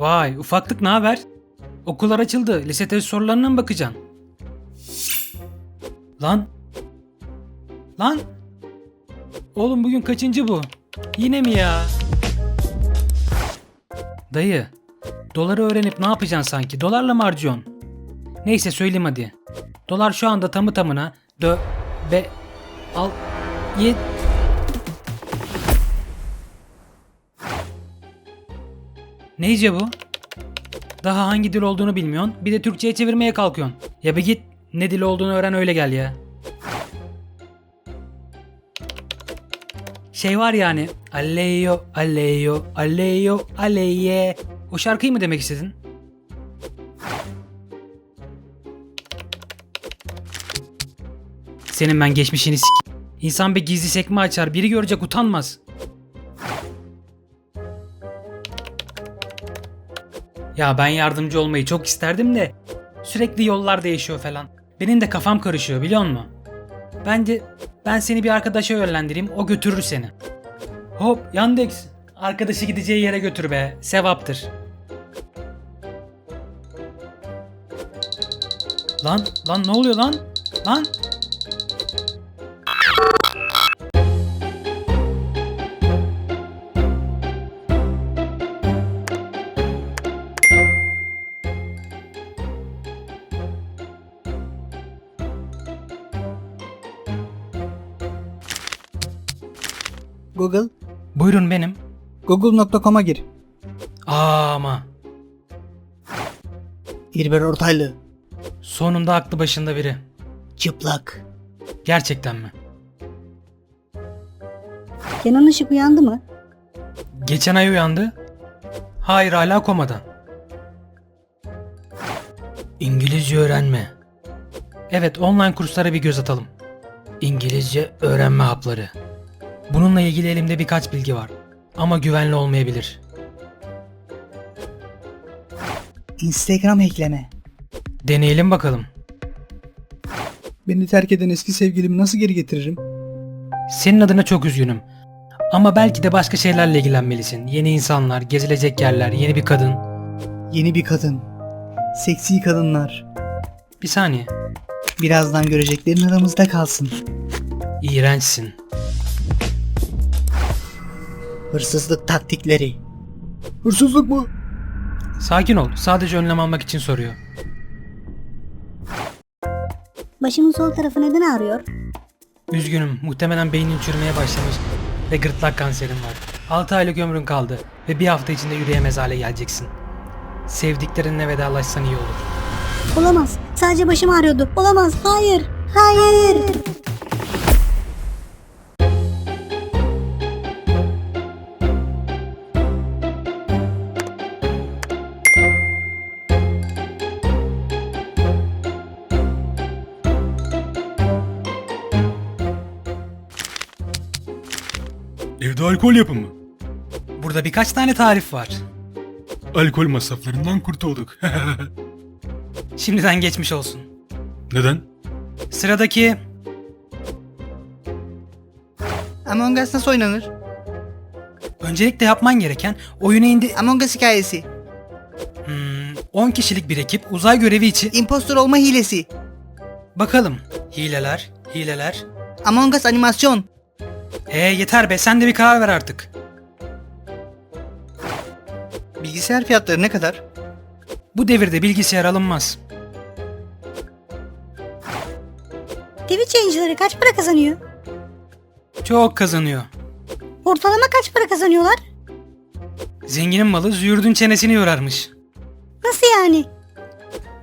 Vay ufaklık ne haber? Okullar açıldı. Lise test sorularına mı bakacaksın? Lan. Lan. Oğlum bugün kaçıncı bu? Yine mi ya? Dayı. Doları öğrenip ne yapacaksın sanki? Dolarla mı harcıyorsun? Neyse söyleyeyim hadi. Dolar şu anda tamı tamına dö be al ye Neyce bu? Daha hangi dil olduğunu bilmiyorsun. Bir de Türkçe'ye çevirmeye kalkıyorsun. Ya bir git ne dil olduğunu öğren öyle gel ya. Şey var yani. Alleyo, alleyo, alleyo, alleye. O şarkıyı mı demek istedin? Senin ben geçmişini sik. İnsan bir gizli sekme açar. Biri görecek utanmaz. Ya ben yardımcı olmayı çok isterdim de sürekli yollar değişiyor falan. Benim de kafam karışıyor biliyor musun? Bence ben seni bir arkadaşa yönlendireyim o götürür seni. Hop Yandex. Arkadaşı gideceği yere götür be. Sevaptır. Lan lan ne oluyor lan? Lan Google, buyurun benim. google.com'a gir. Aa, ama İlber Ortaylı, sonunda aklı başında biri. çıplak. Gerçekten mi? Kenan Işık uyandı mı? Geçen ay uyandı. Hayır hala komada. İngilizce öğrenme. Evet online kurslara bir göz atalım. İngilizce öğrenme hapları. Bununla ilgili elimde birkaç bilgi var. Ama güvenli olmayabilir. Instagram hackleme. Deneyelim bakalım. Beni terk eden eski sevgilimi nasıl geri getiririm? Senin adına çok üzgünüm. Ama belki de başka şeylerle ilgilenmelisin. Yeni insanlar, gezilecek yerler, yeni bir kadın. Yeni bir kadın. Seksi kadınlar. Bir saniye. Birazdan göreceklerin aramızda kalsın. İğrençsin. Hırsızlık taktikleri. Hırsızlık mı? Sakin ol. Sadece önlem almak için soruyor. Başımın sol tarafı neden ağrıyor? Üzgünüm. Muhtemelen beynin çürümeye başlamış ve gırtlak kanserin var. 6 aylık ömrün kaldı ve bir hafta içinde yürüyemez hale geleceksin. Sevdiklerinle vedalaşsan iyi olur. Olamaz. Sadece başım ağrıyordu. Olamaz. Hayır. Hayır. Alkol yapımı. Burada birkaç tane tarif var. Alkol masraflarından kurtulduk. Şimdiden geçmiş olsun. Neden? Sıradaki Among Us nasıl oynanır? öncelikle yapman gereken oyunu indi... Among Us hikayesi. Hmm, 10 kişilik bir ekip uzay görevi için... Impostor olma hilesi. Bakalım. Hileler, hileler. Among Us animasyon. Ee yeter be sen de bir karar ver artık. Bilgisayar fiyatları ne kadar? Bu devirde bilgisayar alınmaz. Twitch yayıncıları kaç para kazanıyor? Çok kazanıyor. Ortalama kaç para kazanıyorlar? Zenginin malı züğürdün çenesini yorarmış. Nasıl yani?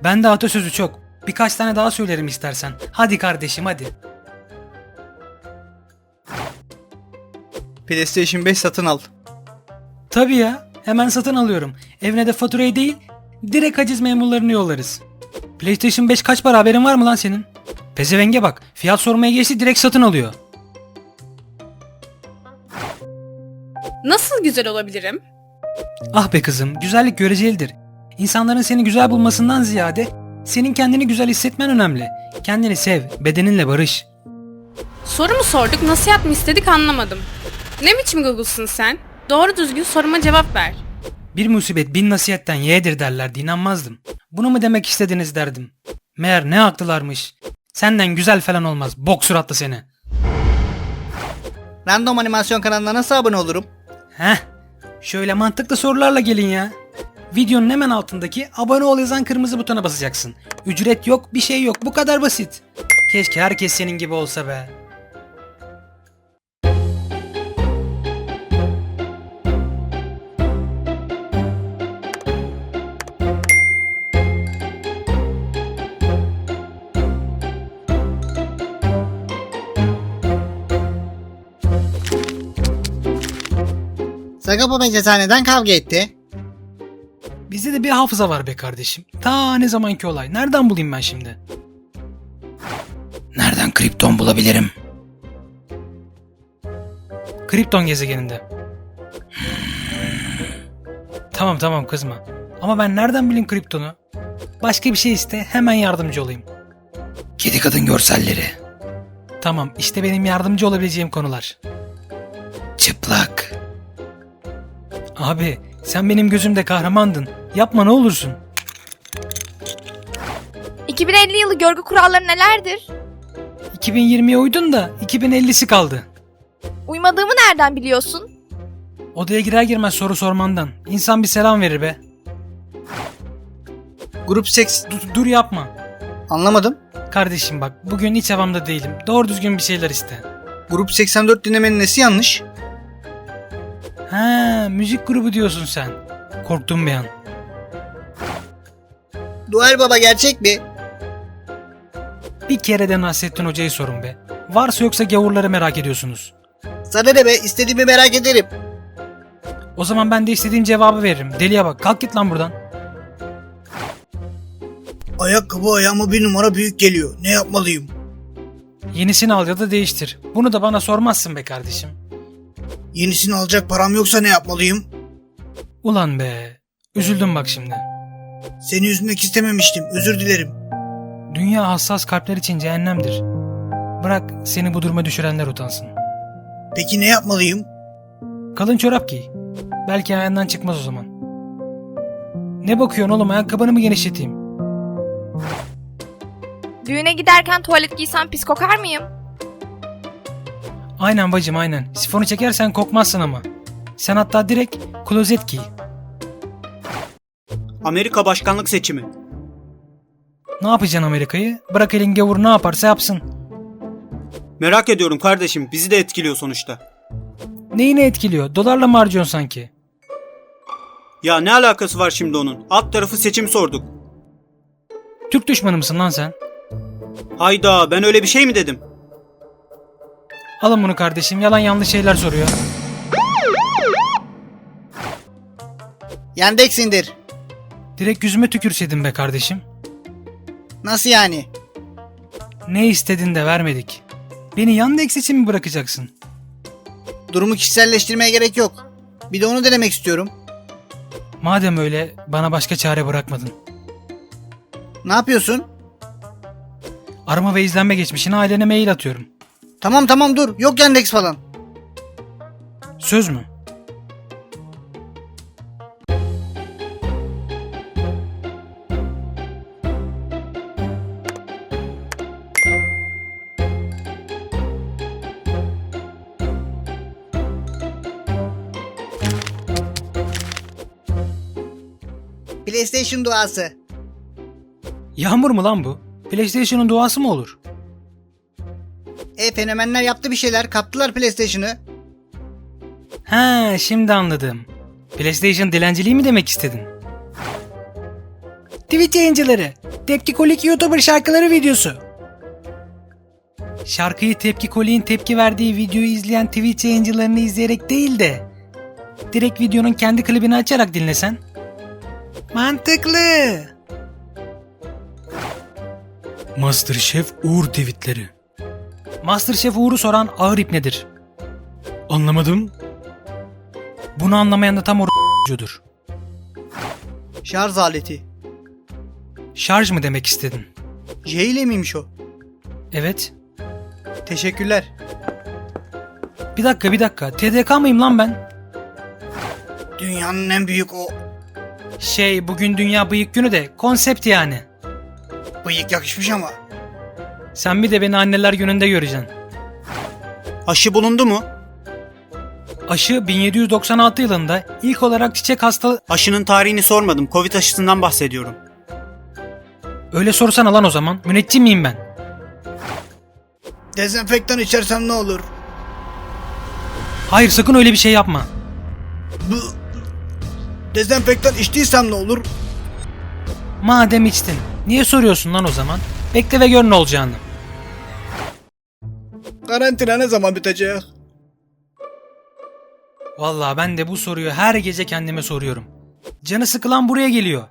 Ben de atasözü çok. Birkaç tane daha söylerim istersen. Hadi kardeşim hadi. PlayStation 5 satın al. Tabii ya. Hemen satın alıyorum. Evine de faturayı değil, direkt haciz memurlarını yollarız. PlayStation 5 kaç para haberin var mı lan senin? Pezevenge bak. Fiyat sormaya geçti direkt satın alıyor. Nasıl güzel olabilirim? Ah be kızım, güzellik görecelidir. İnsanların seni güzel bulmasından ziyade senin kendini güzel hissetmen önemli. Kendini sev, bedeninle barış. Soru mu sorduk, nasihat mı istedik anlamadım. Ne biçim Google'sın sen? Doğru düzgün soruma cevap ver. Bir musibet bin nasihatten yeğdir derlerdi inanmazdım. Bunu mu demek istediniz derdim. Meğer ne haklılarmış. Senden güzel falan olmaz. Bok suratlı seni. Random animasyon kanalına nasıl abone olurum? Heh. Şöyle mantıklı sorularla gelin ya. Videonun hemen altındaki abone ol yazan kırmızı butona basacaksın. Ücret yok, bir şey yok. Bu kadar basit. Keşke herkes senin gibi olsa be. Sagopa Bence neden kavga etti? Bizde de bir hafıza var be kardeşim. Ta ne zamanki olay. Nereden bulayım ben şimdi? Nereden kripton bulabilirim? Kripton gezegeninde. tamam tamam kızma. Ama ben nereden bileyim kriptonu? Başka bir şey iste hemen yardımcı olayım. Kedi kadın görselleri. Tamam işte benim yardımcı olabileceğim konular. Çıplak. Abi sen benim gözümde kahramandın. Yapma ne olursun. 2050 yılı görgü kuralları nelerdir? 2020'ye uydun da 2050'si kaldı. Uymadığımı nereden biliyorsun? Odaya girer girmez soru sormandan. İnsan bir selam verir be. Grup seks... Dur, dur yapma. Anlamadım. Kardeşim bak bugün hiç havamda değilim. Doğru düzgün bir şeyler iste. Grup 84 dinlemenin nesi yanlış? Ha müzik grubu diyorsun sen. Korktum bir an. Duel Baba gerçek mi? Bir kere de Nasrettin Hoca'yı sorun be. Varsa yoksa gavurları merak ediyorsunuz. Sana ne be istediğimi merak ederim. O zaman ben de istediğim cevabı veririm. Deliye bak kalk git lan buradan. Ayakkabı ayağıma bir numara büyük geliyor. Ne yapmalıyım? Yenisini al ya da değiştir. Bunu da bana sormazsın be kardeşim. Yenisini alacak param yoksa ne yapmalıyım? Ulan be. Üzüldüm bak şimdi. Seni üzmek istememiştim. Özür dilerim. Dünya hassas kalpler için cehennemdir. Bırak seni bu duruma düşürenler utansın. Peki ne yapmalıyım? Kalın çorap giy. Belki ayağından çıkmaz o zaman. Ne bakıyorsun oğlum ayakkabını mı genişleteyim? Düğüne giderken tuvalet giysem pis kokar mıyım? Aynen bacım aynen. Sifonu çekersen kokmazsın ama. Sen hatta direkt klozet giy. Amerika başkanlık seçimi. Ne yapacaksın Amerika'yı? Bırak elin gavur ne yaparsa yapsın. Merak ediyorum kardeşim bizi de etkiliyor sonuçta. Neyini etkiliyor? Dolarla mı harcıyorsun sanki? Ya ne alakası var şimdi onun? Alt tarafı seçim sorduk. Türk düşmanı mısın lan sen? Hayda ben öyle bir şey mi dedim? Alın bunu kardeşim. Yalan yanlış şeyler soruyor. Yandex indir. Direkt yüzüme tükürseydin be kardeşim. Nasıl yani? Ne istedin de vermedik. Beni Yandex için mi bırakacaksın? Durumu kişiselleştirmeye gerek yok. Bir de onu denemek istiyorum. Madem öyle bana başka çare bırakmadın. Ne yapıyorsun? Arama ve izlenme geçmişine ailene mail atıyorum. Tamam tamam dur. Yok Yandex falan. Söz mü? PlayStation duası. Yağmur mu lan bu? PlayStation'ın duası mı olur? E fenomenler yaptı bir şeyler. Kaptılar PlayStation'ı. Ha, şimdi anladım. PlayStation dilenciliği mi demek istedin? Twitch yayıncıları. Tepki Kolik YouTuber şarkıları videosu. Şarkıyı Tepki Kolik'in tepki verdiği videoyu izleyen Twitch yayıncılarını izleyerek değil de direkt videonun kendi klibini açarak dinlesen. Mantıklı. Masterchef Uğur tweetleri. Masterchef Uğur'u soran ağır ipnedir. Anlamadım. Bunu anlamayan da tam orucudur. Şarj aleti. Şarj mı demek istedin? J ile miymiş o? Evet. Teşekkürler. Bir dakika bir dakika. TDK mıyım lan ben? Dünyanın en büyük o Şey bugün dünya bıyık günü de konsept yani. Bıyık yakışmış ama. Sen bir de beni anneler gününde göreceksin. Aşı bulundu mu? Aşı 1796 yılında ilk olarak çiçek hastalığı... Aşının tarihini sormadım. Covid aşısından bahsediyorum. Öyle sorsana lan o zaman. Müneccim miyim ben? Dezenfektan içersem ne olur? Hayır sakın öyle bir şey yapma. Bu... Dezenfektan içtiysem ne olur? Madem içtin. Niye soruyorsun lan o zaman? Bekle ve gör ne olacağını. Karantina ne zaman bitecek? Vallahi ben de bu soruyu her gece kendime soruyorum. Canı sıkılan buraya geliyor.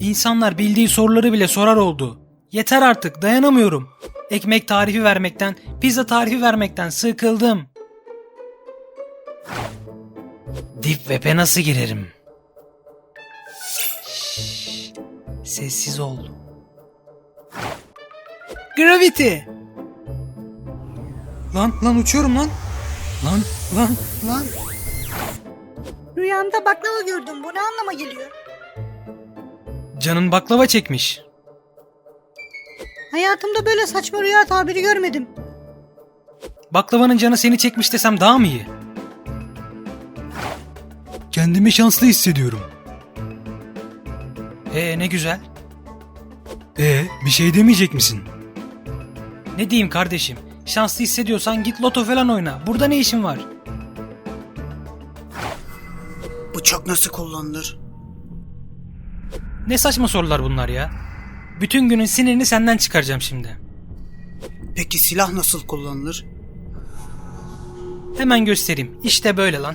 İnsanlar bildiği soruları bile sorar oldu. Yeter artık dayanamıyorum. Ekmek tarifi vermekten, pizza tarifi vermekten sıkıldım. Deep Web'e nasıl girerim? Şşş, sessiz ol. Gravity. Lan lan uçuyorum lan. Lan lan Lan Rüyamda baklava gördüm. Bu ne anlama geliyor? Canın baklava çekmiş. Hayatımda böyle saçma rüya tabiri görmedim. Baklavanın canı seni çekmiş desem daha mı iyi? Kendimi şanslı hissediyorum. Ee ne güzel. E bir şey demeyecek misin? Ne diyeyim kardeşim? Şanslı hissediyorsan git loto falan oyna. Burada ne işin var? Bıçak nasıl kullanılır? Ne saçma sorular bunlar ya. Bütün günün sinirini senden çıkaracağım şimdi. Peki silah nasıl kullanılır? Hemen göstereyim. İşte böyle lan.